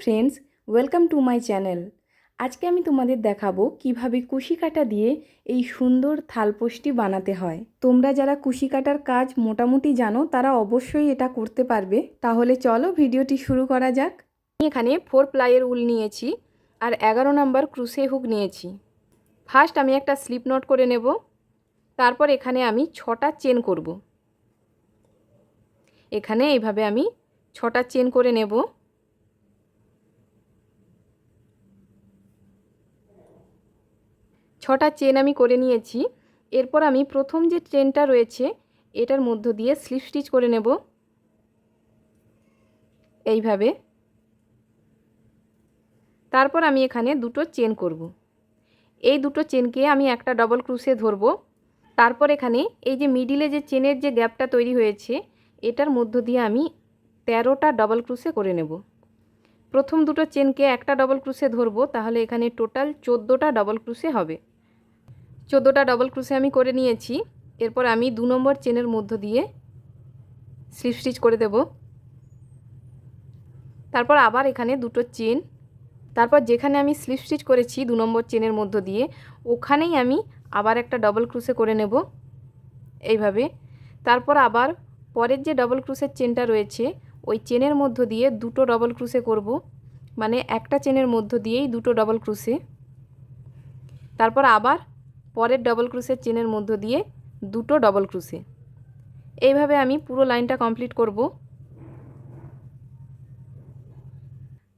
Friends welcome to my channel আজকে আমি তোমাদের দেখাবো কীভাবে কুশি কাটা দিয়ে এই সুন্দর থালপোষটি বানাতে হয়। তোমরা যারা কুশি কাটার কাজ মোটামুটি জানো, তারা অবশ্যই এটা করতে পারবে। তাহলে চলো ভিডিওটি শুরু করা যাক। আমি এখানে ফোর প্লাইয়ের উল নিয়েছি আর এগারো নাম্বার ক্রুসে হুক নিয়েছি। ফার্স্ট আমি একটা স্লিপ নোট করে নেব। তারপর এখানে আমি ছটা চেন করব। এখানে এইভাবে আমি ছটা চেন করে নেব। ছটা চেন আমি করে নিয়েছি। এরপর আমি প্রথম যে চেনটা রয়েছে, এটার মধ্য দিয়ে স্লিপ স্টিচ করে নেব। এইভাবে। তারপর আমি এখানে দুটো চেন করব। এই দুটো চেনকে আমি একটা ডবল ক্রুশে ধরব। তারপর এখানে এই যে মিডিলে যে চেনের যে গ্যাপটা তৈরি হয়েছে, এটার মধ্য দিয়ে আমি তেরোটা ডবল ক্রুশে করে নেব। প্রথম দুটো চেনকে একটা ডবল ক্রুশে ধরবো, তাহলে এখানে টোটাল চোদ্দোটা ডবল ক্রুশে হবে। চোদ্দোটা ডবল ক্রুশে আমি করে নিয়েছি। এরপর আমি দু নম্বর চেনের মধ্য দিয়ে স্লিপ স্টিচ করে দেব। তারপর আবার এখানে দুটো চেন। তারপর যেখানে আমি স্লিপ স্টিচ করেছি দু নম্বর চেনের মধ্য দিয়ে, ওখানেই আমি আবার একটা ডবল ক্রুশে করে নেব। এইভাবে। তারপর আবার পরের যে ডবল ক্রুশের চেনটা রয়েছে, ওই চেনের মধ্য দিয়ে দুটো ডবল ক্রুশে করব। মানে একটা চেনের মধ্য দিয়েই দুটো ডবল ক্রুশে তারপর আবার পরের ডবল ক্রুশের চেনের মধ্য দিয়ে দুটো ডবল ক্রুশে এইভাবে আমি পুরো লাইনটা কমপ্লিট করব।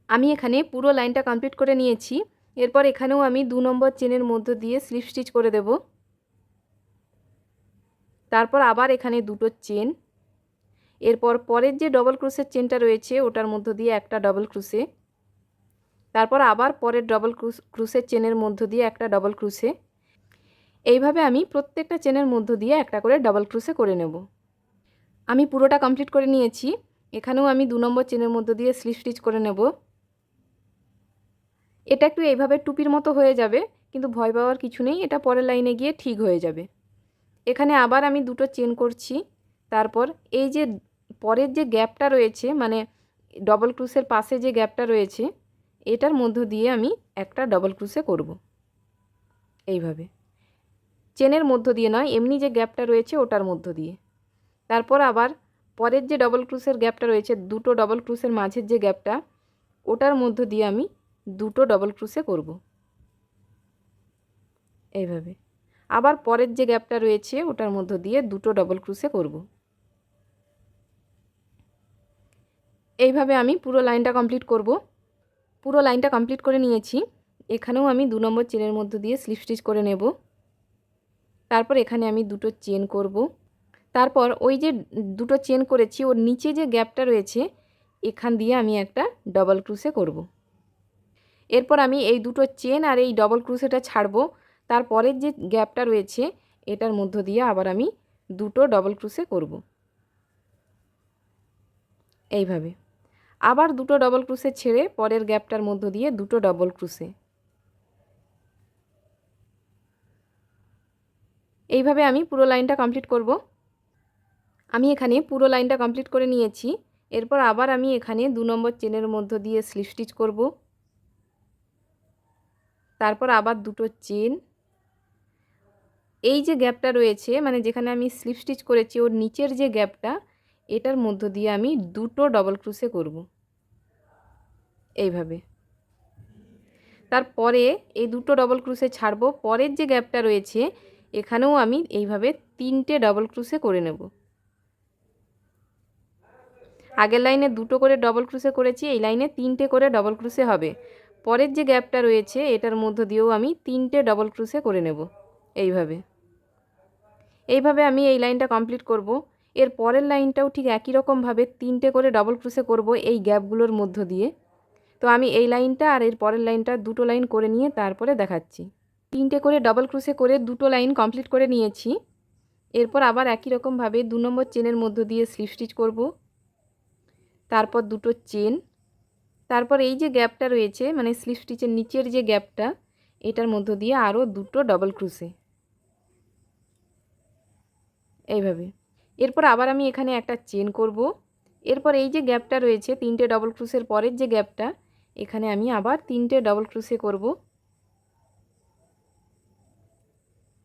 আমি এখানে পুরো লাইনটা কমপ্লিট করে নিয়েছি। এরপর এখানেও আমি দু নম্বর চেনের মধ্য দিয়ে স্লিপ স্টিচ করে দেব। তারপর আবার এখানে দুটো চেন। এরপর পরের যে ডবল ক্রুশের চেনটা রয়েছে, ওটার মধ্য দিয়ে একটা ডবল ক্রুশে তারপর আবার পরের ডবল ক্রুশ ক্রুশের চেনের মধ্য দিয়ে একটা ডবল ক্রুশে এইভাবে আমি প্রত্যেকটা চেনের মধ্য দিয়ে একটা করে ডবল ক্রুশে করে নেব। আমি পুরোটা কমপ্লিট করে নিয়েছি। এখানেও আমি দু নম্বর চেনের মধ্য দিয়ে স্লিপ স্টিচ করে নেব। এটা একটু এইভাবে টুপির মতো হয়ে যাবে, কিন্তু ভয় পাওয়ার কিছু নেই, এটা পরের লাইনে গিয়ে ঠিক হয়ে যাবে। এখানে আবার আমি দুটো চেন করছি। তারপর এই যে পরের যে গ্যাপটা রয়েছে মানে ডবল ক্রুসের পাশে যে গ্যাপটা রয়েছে, এটার মধ্য দিয়ে আমি একটা ডবল ক্রুসে করব। এইভাবে। চেনের মধ্য দিয়ে নয়, এমনি যে গ্যাপটা রয়েছে ওটার মধ্য দিয়ে। তারপর আবার পরের যে ডবল ক্রুসের গ্যাপটা রয়েছে, দুটো ডবল ক্রুসের মাঝের যে গ্যাপটা, ওটার মধ্য দিয়ে আমি দুটো ডবল ক্রুসে করব। এইভাবে। আবার পরের যে গ্যাপটা রয়েছে, ওটার মধ্য দিয়ে দুটো ডবল ক্রুসে করব। এইভাবে আমি পুরো লাইনটা কমপ্লিট করব। পুরো লাইনটা কমপ্লিট করে নিয়েছি। এখানেও আমি দু নম্বর চেনের মধ্য দিয়ে স্লিপ স্টিচ করে নেব। তারপর এখানে আমি দুটো চেন করব। তারপর ওই যে দুটো চেন করেছি, ওর নিচে যে গ্যাপটা রয়েছে, এখান দিয়ে আমি একটা ডবল ক্রুশে করব। এরপর আমি এই দুটো চেন আর এই ডবল ক্রুশেটা ছাড়বো। তারপরের যে গ্যাপটা রয়েছে, এটার মধ্য দিয়ে আবার আমি দুটো ডবল ক্রুশে করব। এইভাবে। আবার দুটো ডবল ক্রুশে ছেড়ে পরের গ্যাপটার মধ্য দিয়ে দুটো ডবল ক্রুশে এইভাবে আমি পুরো লাইনটা কমপ্লিট করব। আমি এখানে পুরো লাইনটা কমপ্লিট করে নিয়েছি। এরপর আবার আমি এখানে দু নম্বর চেনের মধ্য দিয়ে স্লিপ স্টিচ করব। তারপর আবার দুটো চেন। এই যে গ্যাপটা রয়েছে মানে যেখানে আমি স্লিপ স্টিচ করেছি, ওর নিচের যে গ্যাপটা, এটার মধ্য দিয়ে আমি দুটো ডবল ক্রুসে করব। এইভাবে। তারপরে এই দুটো ডবল ক্রুসে ছাড়বো। পরের যে গ্যাপটা রয়েছে এখানেও আমি এইভাবে তিনটে ডবল ক্রুশে করে নেব। আগের লাইনে দুটো করে ডবল ক্রুশে করেছি, এই লাইনে তিনটে করে ডবল ক্রুশে হবে। পরের যে গ্যাপটা রয়েছে, এটার মধ্য দিয়েও আমি তিনটে ডবল ক্রুশে করে নেব, এইভাবে। এইভাবে আমি এই লাইনটা কমপ্লিট করব। এর পরের লাইনটাও ঠিক একই রকমভাবে তিনটে করে ডবল ক্রুশে করব এই গ্যাপগুলোর মধ্য দিয়ে। তো আমি এই লাইনটা আর এর পরের লাইনটা দুটো লাইন করে নিয়ে তারপরে দেখাচ্ছি। তিনটে করে ডবল ক্রুশে করে দুটো লাইন কমপ্লিট করে নিয়েছি। এরপর আবার একই রকমভাবে দু নম্বর চেনের মধ্য দিয়ে স্লিপ স্টিচ করব। তারপর দুটো চেন। তারপর এই যে গ্যাপটা রয়েছে মানে স্লিপ স্টিচের নিচের যে গ্যাপটা এটার মধ্য দিয়ে আরও দুটো ডবল ক্রুশে এইভাবে। এরপর আবার আমি এখানে একটা চেন করব। এরপর এই যে গ্যাপটা রয়েছে, তিনটে ডবল ক্রুশের পরের যে গ্যাপটা এখানে আমি আবার তিনটে ডবল ক্রুশে করব।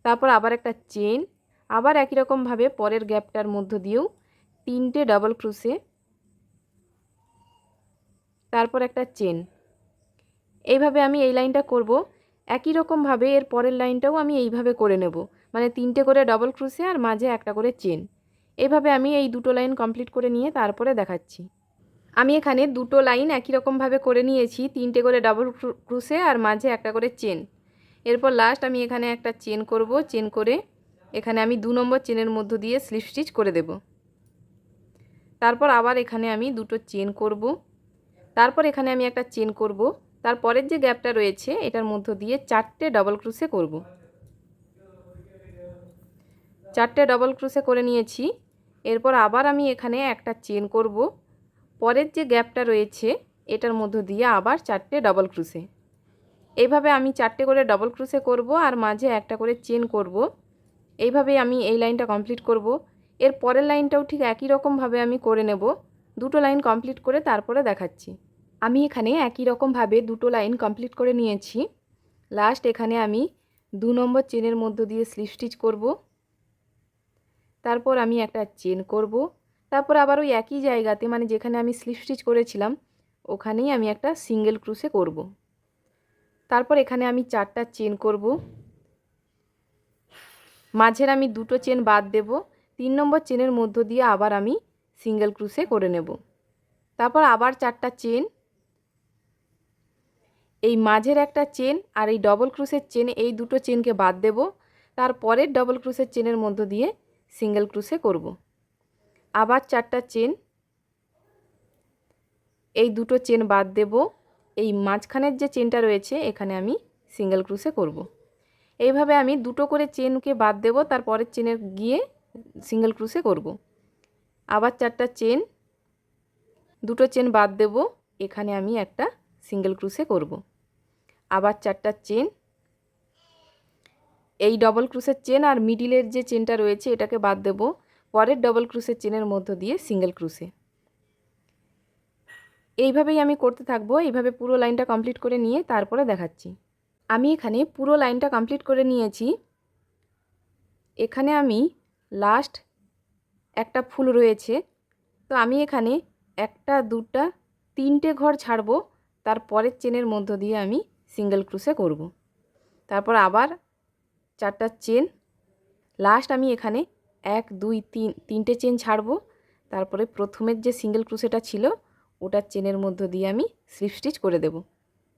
তারপর আবার একটা চেন আবার একই রকমভাবে পরের গ্যাপটার মধ্য দিয়েও তিনটে ডবল ক্রুশে তারপর একটা চেন এইভাবে আমি এই লাইনটা করব। একই রকমভাবে এর পরের লাইনটাও আমি এইভাবে করে নেব। মানে তিনটে করে ডবল ক্রুশে আর মাঝে একটা করে চেন এভাবে আমি এই দুটো লাইন কমপ্লিট করে নিয়ে তারপরে দেখাচ্ছি। আমি এখানে দুটো লাইন একই রকমভাবে করে নিয়েছি। তিনটে করে ডাবল ক্রুশে আর মাঝে একটা করে চেন এরপর লাস্ট আমি এখানে একটা চেন করব। চেন করে এখানে আমি দু নম্বর চেনের মধ্য দিয়ে স্লিপ স্টিচ করে দেব। তারপর আবার এখানে আমি দুটো চেন করব। তারপর এখানে আমি একটা চেন করব। তারপরের যে গ্যাপটা রয়েছে, এটার মধ্য দিয়ে চারটে ডবল ক্রুসে করব। চারটে ডবল ক্রুসে করে নিয়েছি। এরপর আবার আমি এখানে একটা চেন করব। পরের যে গ্যাপটা রয়েছে, এটার মধ্য দিয়ে আবার চারটে ডবল ক্রুশে এইভাবে আমি চারটে করে ডবল ক্রুশে করব আর মাঝে একটা করে চেন করব। এইভাবেই আমি এই লাইনটা কমপ্লিট করব। এর পরের লাইনটাও ঠিক একই রকমভাবে আমি করে নেব। দুটো লাইন কমপ্লিট করে তারপরে দেখাচ্ছি। আমি এখানে একই রকমভাবে দুটো লাইন কমপ্লিট করে নিয়েছি। লাস্ট এখানে আমি দু নম্বর চেনের মধ্য দিয়ে স্লিপ স্টিচ করব। তারপর আমি একটা চেন করব। তারপর আবার ওই একই জায়গাতে মানে যেখানে আমি স্লিপ স্টিচ করেছিলাম, ওখানেই আমি একটা সিঙ্গেল ক্রুশে করব। তারপর এখানে আমি চারটা চেন করব। মাঝের আমি দুটো চেন বাদ দেব। তিন নম্বর চেনের মধ্য দিয়ে আবার আমি সিঙ্গেল ক্রুশে করে নেব। তারপর আবার চারটা চেন। এই মাঝের একটা চেন আর এই ডবল ক্রুশের চেন এই দুটো চেনকে বাদ দেব। তারপরের ডবল ক্রুশের চেনের মধ্য দিয়ে সিঙ্গেল ক্রুশে করব। আবার চারটা চেন। এই দুটো চেন বাদ দেব। এই মাঝখানের যে চেনটা রয়েছে, এখানে আমি সিঙ্গেল ক্রুশে করব। এইভাবে আমি দুটো করে চেনকে বাদ দেব, তারপরের চেনের গিয়ে সিঙ্গেল ক্রুশে করব। আবার চারটা চেন, দুটো চেন বাদ দেব, এখানে আমি একটা সিঙ্গেল ক্রুশে করব। আবার চারটা চেন, এই ডবল ক্রুশের চেন আর মিডিলের যে চেনটা রয়েছে, এটাকে বাদ দেব পরের ডবল ক্রুশের চেনের মধ্য দিয়ে সিঙ্গেল ক্রুশে এইভাবেই আমি করতে থাকব, এইভাবে পুরো লাইনটা কমপ্লিট করে নিয়ে তারপরে দেখাচ্ছি। আমি এখানে পুরো লাইনটা কমপ্লিট করে নিয়েছি। এখানে আমি লাস্ট একটা ফুল রয়েছে। তো আমি এখানে একটা, দুটা, তিনটে ঘর ছাড়বো, তার পরের চেনের মধ্য দিয়ে আমি সিঙ্গেল ক্রুশে করব। তারপর আবার চারটা চেন। লাস্ট আমি এখানে এক, দুই, তিন, তিনটে চেন ছাড়বো। তারপরে প্রথমের যে সিঙ্গেল ক্রুশেটা ছিল ওটার চেনের মধ্য দিয়ে আমি স্লিপ স্টিচ করে দেব।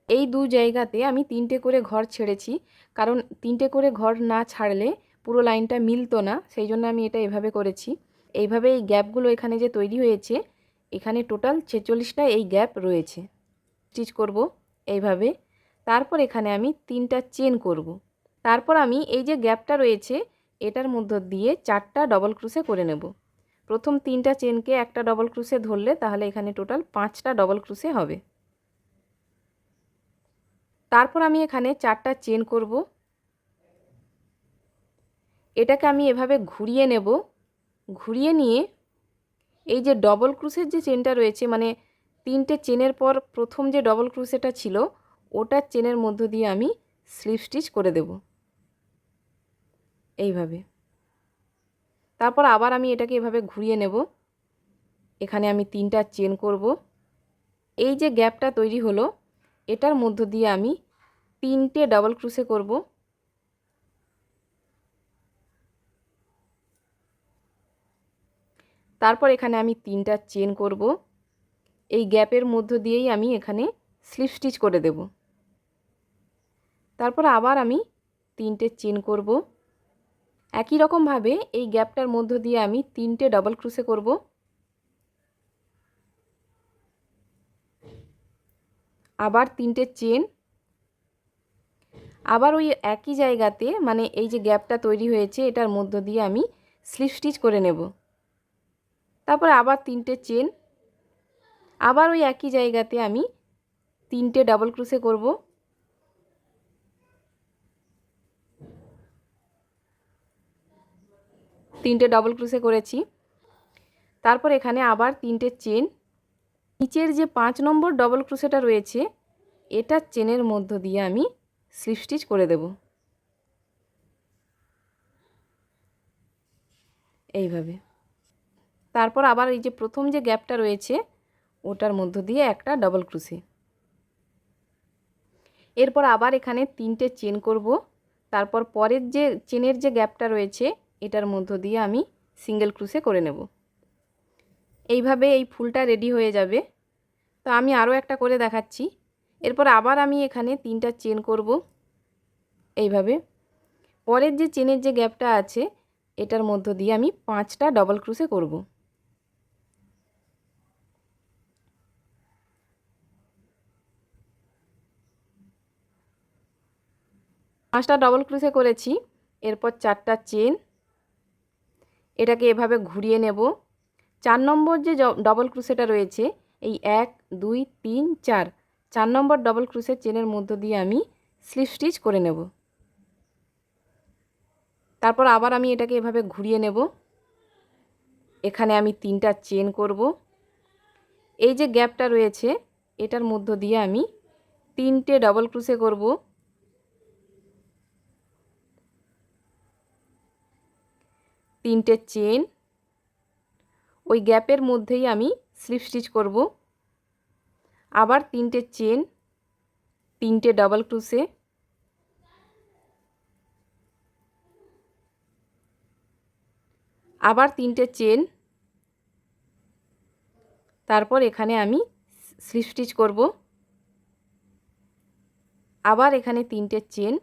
এই দু জায়গাতে আমি তিনটে করে ঘর ছেড়েছি, কারণ তিনটে করে ঘর না ছাড়লে পুরো লাইনটা মিলতো না, সেই জন্য আমি এটা এভাবে করেছি। এইভাবে এই গ্যাপগুলো এখানে যে তৈরি হয়েছে, এখানে টোটাল ছেচল্লিশটা এই গ্যাপ রয়েছে। স্টিচ করব এইভাবে, তারপর এখানে আমি তিনটা চেন করব। তারপর আমি এই যে গ্যাপটা রয়েছে, এটার মধ্য দিয়ে চারটা ডবল ক্রুসে করে নেব। প্রথম তিনটা চেনকে একটা ডবল ক্রুশে ধরলে তাহলে এখানে টোটাল পাঁচটা ডবল ক্রুশে হবে। তারপর আমি এখানে চারটা চেন করব। এটাকে আমি এভাবে ঘুরিয়ে নেব। ঘুরিয়ে নিয়ে এই যে ডবল ক্রুশের যে চেনটা রয়েছে মানে তিনটে চেনের পর প্রথম যে ডবল ক্রুশেটা ছিল ওটার চেনের মধ্য দিয়ে আমি স্লিপ স্টিচ করে দেব। এইভাবে। তারপর আবার আমি এটাকে এভাবে ঘুরিয়ে নেব। এখানে আমি তিনটা চেন করব। এই যে গ্যাপটা তৈরি হলো, এটার মধ্য দিয়ে আমি তিনটে ডাবল ক্রুশে করব। তারপর এখানে আমি তিনটা চেন করব। এই গ্যাপের মধ্য দিয়েই আমি এখানে স্লিপ স্টিচ করে দেব। তারপর আবার আমি তিনটে চেন করব। একই রকমভাবে এই গ্যাপটার মধ্য দিয়ে আমি তিনটে ডবল ক্রুশে করব। আবার তিনটে চেন আবার ওই একই জায়গাতে মানে এই যে গ্যাপটা তৈরি হয়েছে, এটার মধ্য দিয়ে আমি স্লিপ স্টিচ করে নেব। তারপর আবার তিনটে চেন আবার ওই একই জায়গাতে আমি তিনটে ডাবল ক্রুশে করব। তিনটে ডবল ক্রুশে করেছি। তারপর এখানে আবার তিনটে চেন নিচের যে পাঁচ নম্বর ডবল ক্রুশেটা রয়েছে, এটা চেনের মধ্য দিয়ে আমি স্লিপ স্টিচ করে দেব। এইভাবে। তারপর আবার এই যে প্রথম যে গ্যাপটা রয়েছে, ওটার মধ্য দিয়ে একটা ডবল ক্রুসে এরপর আবার এখানে তিনটে চেন করব। তারপর পরের যে চেনের যে গ্যাপটা রয়েছে এটার মধ্য দিয়ে আমি সিঙ্গেল ক্রুসে করে নেব। এইভাবে এই ফুলটা রেডি হয়ে যাবে। তো আমি আরও একটা করে দেখাচ্ছি। এরপর আবার আমি এখানে তিনটা চেন করব। এইভাবে। পরের যে চেনের যে গ্যাপটা আছে, এটার মধ্য দিয়ে আমি পাঁচটা ডবল ক্রুসে করব। পাঁচটা ডবল ক্রুসে করেছি। এরপর চারটা চেন এটাকে এভাবে ঘুরিয়ে নেব। চার নম্বর যে ডবল ক্রুসেটা রয়েছে, এই এক, দুই, তিন, চার চার নম্বর ডবল ক্রুসের চেনের মধ্য দিয়ে আমি স্লিপ স্টিচ করে নেব। তারপর আবার আমি এটাকে এভাবে ঘুরিয়ে নেব। এখানে আমি তিনটা চেন করব। এই যে গ্যাপটা রয়েছে, এটার মধ্য দিয়ে আমি তিনটে ডবল ক্রুসে করব। তিনটে চেন। ওই গ্যাপের মধ্যেই আমি স্লিপ স্টিচ করব। আবার তিনটে চেন, তিনটে ডাবল ক্রুসে আবার তিনটে চেন। তারপর এখানে আমি স্লিপ স্টিচ করব। আবার এখানে তিনটে চেন।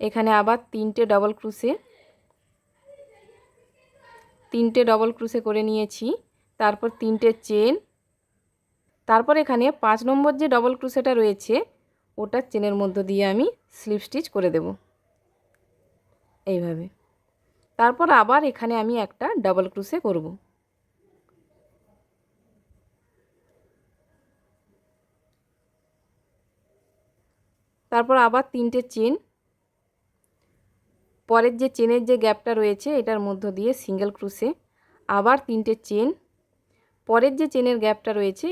এখানে আবার তিনটে ডবল ক্রুসে তিনটে ডবল ক্রুসে করে নিয়েছি, তারপর তিনটে চেন তারপর এখানে পাঁচ নম্বর যে ডবল ক্রুসেটা রয়েছে ওটার চেনের মধ্য দিয়ে আমি স্লিপ স্টিচ করে দেব। এইভাবে। তারপর আবার এখানে আমি একটা ডাবল ক্রুসে করব। তারপর আবার তিনটে চেন পরের যে চেনের যে গ্যাপটা রয়েছে, এটার মধ্য দিয়ে সিঙ্গেল ক্রুসে আবার তিনটে চেন। পরের যে চেনের গ্যাপটা রয়েছে,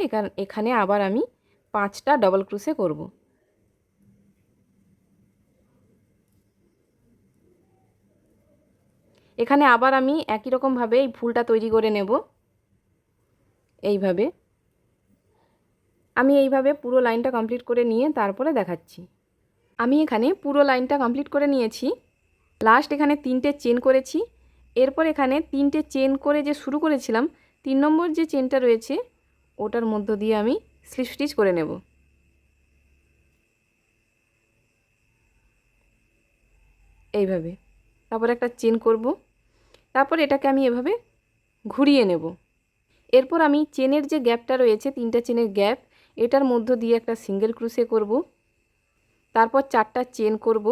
এখানে আবার আমি পাঁচটা ডবল ক্রুসে করব। এখানে আবার আমি একই রকমভাবে এই ফুলটা তৈরি করে নেব। এইভাবে। আমি এইভাবে পুরো লাইনটা কমপ্লিট করে নিয়ে তারপরে দেখাচ্ছি। আমি এখানে পুরো লাইনটা কমপ্লিট করে নিয়েছি। লাস্ট এখানে তিনটে চেন করেছি। এরপর এখানে তিনটে চেন করে যে শুরু করেছিলাম, তিন নম্বর যে চেনটা রয়েছে, ওটার মধ্য দিয়ে আমি স্লিপ স্টিচ করে নেব। এইভাবে। তারপর একটা চেন করব। তারপর এটাকে আমি এভাবে ঘুরিয়ে নেব। এরপর আমি চেনের যে গ্যাপটা রয়েছে, তিনটা চেনের গ্যাপ এটার মধ্য দিয়ে একটা সিঙ্গেল ক্রুসে করব। তারপর চারটা চেন করব।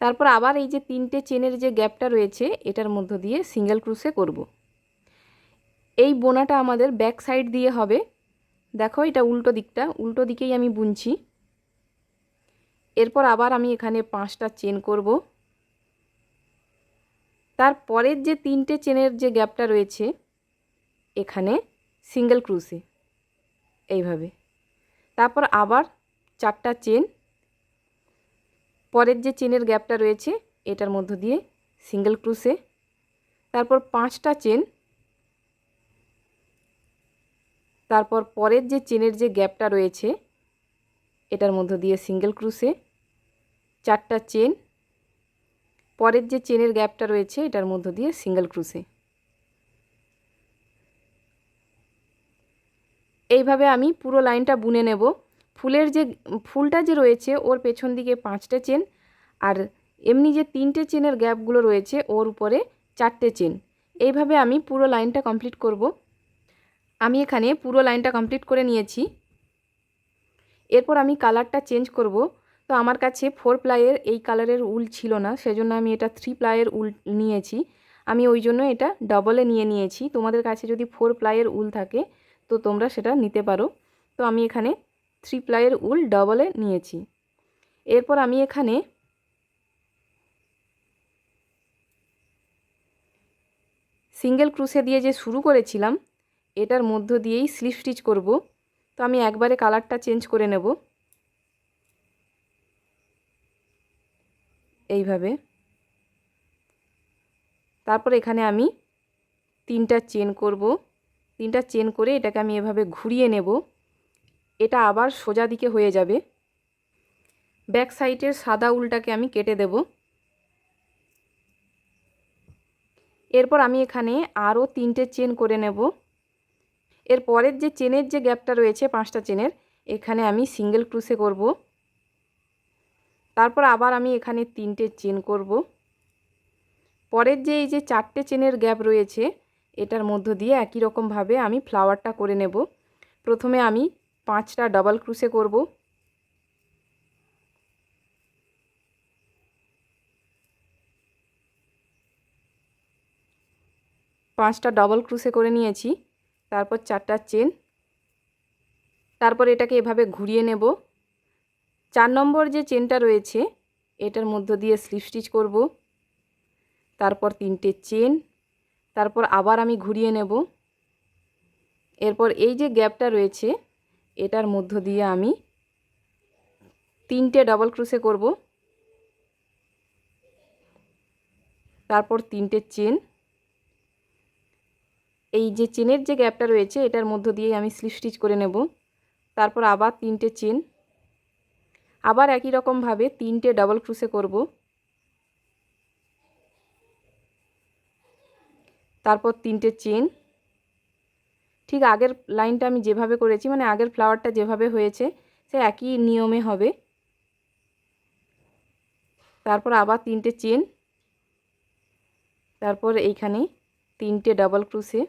তারপর আবার এই যে তিনটে চেনের যে গ্যাপটা রয়েছে, এটার মধ্য দিয়ে সিঙ্গেল ক্রুসে করব। এই বোনাটা আমাদের ব্যাক সাইড দিয়ে হবে। দেখো এটা উল্টো দিকটা, উল্টো দিকেই আমি বুনছি। এরপর আবার আমি এখানে পাঁচটা চেন করব। তারপরের যে তিনটে চেনের যে গ্যাপটা রয়েছে, এখানে সিঙ্গেল ক্রুসে এইভাবে। তারপর আবার চারটা চেন পরের যে চেনের গ্যাপটা রয়েছে, এটার মধ্য দিয়ে সিঙ্গেল ক্রুসে তারপর পাঁচটা চেন। তারপর পরের যে চেনের যে গ্যাপটা রয়েছে, এটার মধ্য দিয়ে সিঙ্গেল ক্রুসে চারটা চেন। পরের যে চেনের গ্যাপটা রয়েছে, এটার মধ্য দিয়ে সিঙ্গেল ক্রুসে এইভাবে আমি পুরো লাইনটা বুনে নেব। ফুলের যে, ফুলটা যে রয়েছে, ওর পেছন দিকে পাঁচটা চেন আর এমনি যে তিনটে চেনের গ্যাপগুলো রয়েছে, ওর উপরে চারটে চেন। এইভাবে আমি পুরো লাইনটা কমপ্লিট করব। আমি এখানে পুরো লাইনটা কমপ্লিট করে নিয়েছি। এরপর আমি কালারটা চেঞ্জ করব। তো আমার কাছে ফোর প্লাইয়ের এই কালারের উল ছিল না, সেজন্য আমি এটা থ্রি প্লাইয়ের উল নিয়েছি। আমি ওই জন্য এটা ডবলে নিয়ে নিয়েছি। তোমাদের কাছে যদি ফোর প্লাইয়ের উল থাকে, তো তোমরা সেটা নিতে পারো। তো আমি এখানে থ্রি প্লাইয়ের উল ডবলে নিয়েছি। এরপর আমি এখানে সিঙ্গেল ক্রুশে দিয়ে যে শুরু করেছিলাম, এটার মধ্য দিয়েই স্লিপ স্টিচ করব। তো আমি একবারে কালারটা চেঞ্জ করে নেব। এইভাবে। তারপর এখানে আমি তিনটা চেন করব। তিনটা চেন করে এটাকে আমি এভাবে ঘুরিয়ে নেব। এটা আবার সোজা দিকে হয়ে যাবে। ব্যাক সাইডের সাদা উলটাকে আমি কেটে দেব। এরপর আমি এখানে আরও তিনটে চেন করে নেব। এর পরের যে চেনের যে গ্যাপটা রয়েছে, পাঁচটা চেনের, এখানে আমি সিঙ্গেল ক্রুসে করব। তারপর আবার আমি এখানে তিনটে চেন করব। পরের যে এই যে চারটে চেনের গ্যাপ রয়েছে, এটার মধ্য দিয়ে একই রকমভাবে আমি ফ্লাওয়ারটা করে নেব। প্রথমে আমি পাঁচটা ডাবল ক্রুসে করব। পাঁচটা ডবল ক্রুসে করে নিয়েছি, তারপর চারটা চেন। তারপর এটাকে এভাবে ঘুরিয়ে নেব। চার নম্বর যে চেনটা রয়েছে, এটার মধ্য দিয়ে স্লিপ স্টিচ করব। তারপর তিনটে চেন, তারপর আবার আমি ঘুরিয়ে নেব। এরপর এই যে গ্যাপটা রয়েছে এটার মধ্য দিয়ে আমি তিনটে ডাবল ক্রুসে করব। তারপর তিনটে চেন এই যে চেনের যে গ্যাপটা রয়েছে, এটার মধ্য দিয়ে আমি স্লিপ স্টিচ করে নেব। তারপর আবার তিনটে চেন আবার একই রকমভাবে তিনটে ডাবল ক্রুসে করব। তারপর তিনটে চেন ঠিক আগের লাইনটা আমি যেভাবে করেছি মানে আগের ফ্লাওয়ারটা যেভাবে হয়েছে, সে একই নিয়মে হবে। তারপর আবার তিনটে চেন তারপর এইখানে তিনটে ডাবল ক্রুসে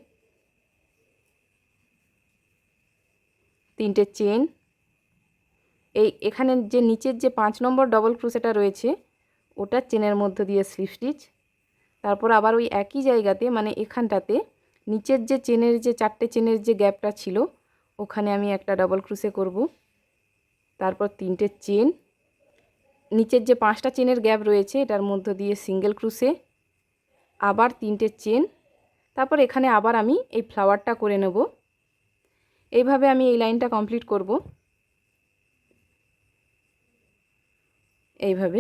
তিনটে চেন এই এখানে যে নিচের যে পাঁচ নম্বর ডবল ক্রুসেটা রয়েছে, ওটা চেনের মধ্য দিয়ে স্লিপ স্টিচ তারপর আবার ওই একই জায়গাতে মানে এখানটাতে নিচের যে চেনের যে চারটে চেনের যে গ্যাপটা ছিল, ওখানে আমি একটা ডাবল ক্রুসে করব। তারপর তিনটে চেন। নিচের যে পাঁচটা চেনের গ্যাপ রয়েছে, এটার মধ্য দিয়ে সিঙ্গেল ক্রুসে আবার তিনটে চেন। তারপর এখানে আবার আমি এই ফ্লাওয়ারটা করে নেব। এইভাবে আমি এই লাইনটা কমপ্লিট করব। এইভাবে।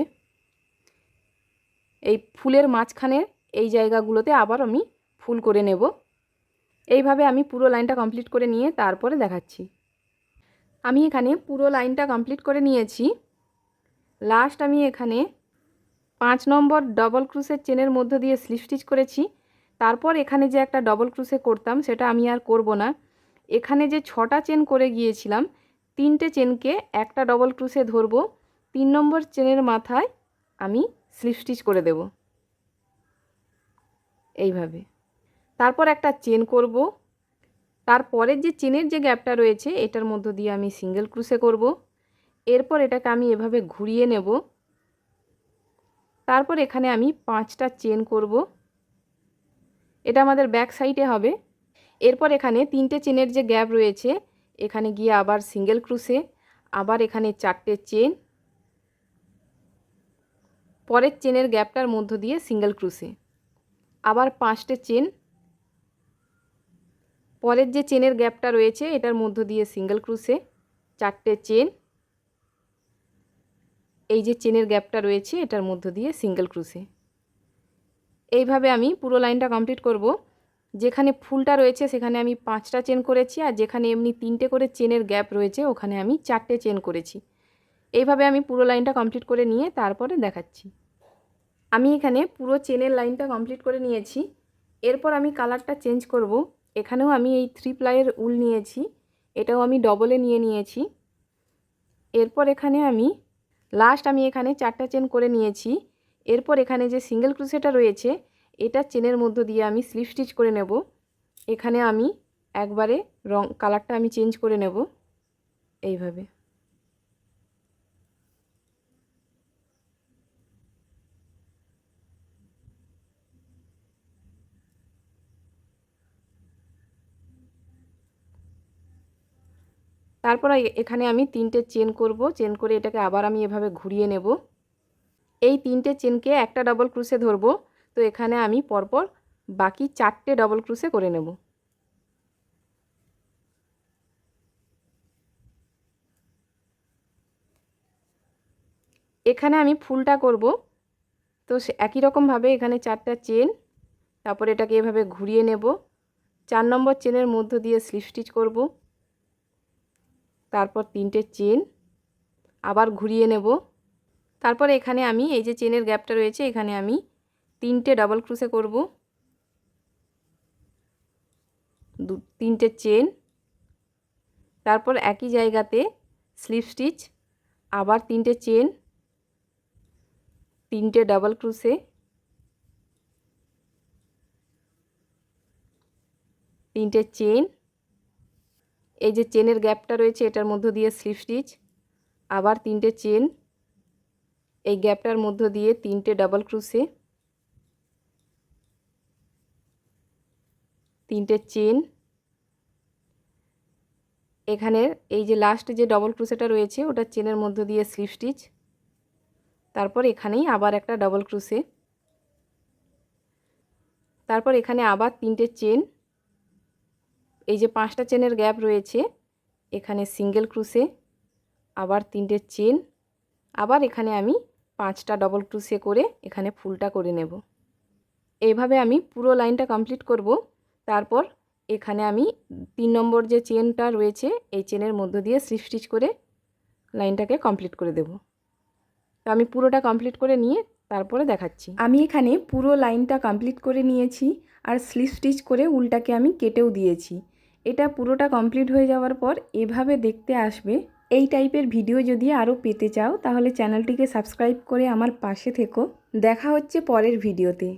এই ফুলের মাঝখানে এই জায়গাগুলোতে আবার আমি ফুল করে নেব। এইভাবে আমি পুরো লাইনটা কমপ্লিট করে নিয়ে তারপরে দেখাচ্ছি। আমি এখানে পুরো লাইনটা কমপ্লিট করে নিয়েছি। লাস্ট আমি এখানে পাঁচ নম্বর ডবল ক্রুসের চেনের মধ্য দিয়ে স্লিপ স্টিচ করেছি। তারপর এখানে যে একটা ডবল ক্রুসে করতাম, সেটা আমি আর করব না। এখানে যে ছটা চেন করে গিয়েছিলাম, তিনটে চেনকে একটা ডবল ক্রুসে ধরবো। তিন নম্বর চেনের মাথায় আমি স্লিপ স্টিচ করে দেব। এইভাবে। তারপর একটা চেন করব। তারপরের যে চেনের যে গ্যাপটা রয়েছে, এটার মধ্য দিয়ে আমি সিঙ্গেল ক্রুসে করব। এরপর এটাকে আমি এভাবে ঘুরিয়ে নেব। তারপর এখানে আমি পাঁচটা চেন করব। এটা আমাদের ব্যাক সাইডে হবে। এরপর এখানে তিনটে চেনের যে গ্যাপ রয়েছে, এখানে গিয়ে আবার সিঙ্গেল ক্রুসে আবার এখানে চারটে চেন। পরের চেনের গ্যাপটার মধ্য দিয়ে সিঙ্গেল ক্রুসে আবার পাঁচটে চেন পরের যে চেনের গ্যাপটা রয়েছে, এটার মধ্য দিয়ে সিঙ্গেল ক্রুসে চারটে চেন, এই যে চেনের গ্যাপটা রয়েছে, এটার মধ্য দিয়ে সিঙ্গেল ক্রুসে এইভাবে আমি পুরো লাইনটা কমপ্লিট করব। যেখানে ফুলটা রয়েছে, সেখানে আমি পাঁচটা চেন করেছি, আর যেখানে এমনি তিনটে করে চেনের গ্যাপ রয়েছে, ওখানে আমি চারটে চেন করেছি। এইভাবে আমি পুরো লাইনটা কমপ্লিট করে নিয়ে তারপরে দেখাচ্ছি। আমি এখানে পুরো চেনের লাইনটা কমপ্লিট করে নিয়েছি। এরপর আমি কালারটা চেঞ্জ করব। এখানেও আমি এই থ্রি প্লাইয়ের উল নিয়েছি, এটাও আমি ডবলে নিয়ে নিয়েছি। এরপর এখানে আমি লাস্ট আমি এখানে চারটা চেন করে নিয়েছি। এরপর এখানে যে সিঙ্গেল ক্রুসেটা রয়েছে, এটা চেনের মধ্য দিয়ে আমি স্লিপ স্টিচ করে নেব। এখানে আমি একবারে রং কালারটা আমি চেঞ্জ করে নেব। এইভাবে। তারপর এখানে আমি তিনটে চেন করব। চেন করে এটাকে আবার আমি এভাবে ঘুরিয়ে নেব। এই তিনটে চেনকে একটা ডবল ক্রুশে ধরব। তো এখানে আমি পরপর বাকি চারটে ডবল ক্রুশে করে নেব। এখানে আমি ফুলটা করব। তো একই রকমভাবে এখানে চারটা চেন, তারপর এটাকে এভাবে ঘুরিয়ে নেব। চার নম্বর চেনের মধ্য দিয়ে স্লিপ স্টিচ করব। তারপর তিনটে চেন আবার ঘুরিয়ে নেব। তারপর এখানে আমি, এই যে চেনের গ্যাপটা রয়েছে, এখানে আমি তিনটে ডাবল ক্রুসে করব। দু, তিনটে চেন। তারপর একই জায়গাতে স্লিপ স্টিচ আবার তিনটে চেন, তিনটে ডাবল ক্রুসে তিনটে চেন এই যে চেনের গ্যাপটা রয়েছে, এটার মধ্য দিয়ে স্লিপ স্টিচ, আবার তিনটে চেন, এই গ্যাপটার মধ্য দিয়ে তিনটে ডাবল ক্রুসে, তিনটে চেন এখানের এই যে লাস্ট যে ডবল ক্রুসেটা রয়েছে, ওটা চেনের মধ্য দিয়ে স্লিপ স্টিচ, তারপর এখানেই আবার একটা ডবল ক্রুসে, তারপর এখানে আবার তিনটে চেন এই যে পাঁচটা চেনের গ্যাপ রয়েছে, এখানে সিঙ্গেল ক্রুসে আবার তিনটে চেন, আবার এখানে আমি পাঁচটা ডবল ক্রুসে করে এখানে ফুলটা করে নেব। এইভাবে আমি পুরো লাইনটা কমপ্লিট করব, তারপর এখানে আমি তিন নম্বর যে চেনটা রয়েছে, এই চেনের মধ্য দিয়ে স্লিপ স্টিচ করে লাইনটাকে কমপ্লিট করে দেব। তো আমি পুরোটা কমপ্লিট করে নিয়ে তারপরে দেখাচ্ছি। আমি এখানে পুরো লাইনটা কমপ্লিট করে নিয়েছি আর স্লিপ স্টিচ করে উলটাকে আমি কেটেও দিয়েছি। এটা পুরোটা কমপ্লিট হয়ে যাওয়ার পর এভাবে দেখতে আসবে। এই টাইপের ভিডিও যদি আরও পেতে চাও, তাহলে চ্যানেলটিকে সাবস্ক্রাইব করে আমার পাশে থেকো। দেখা হচ্ছে পরের ভিডিওতে।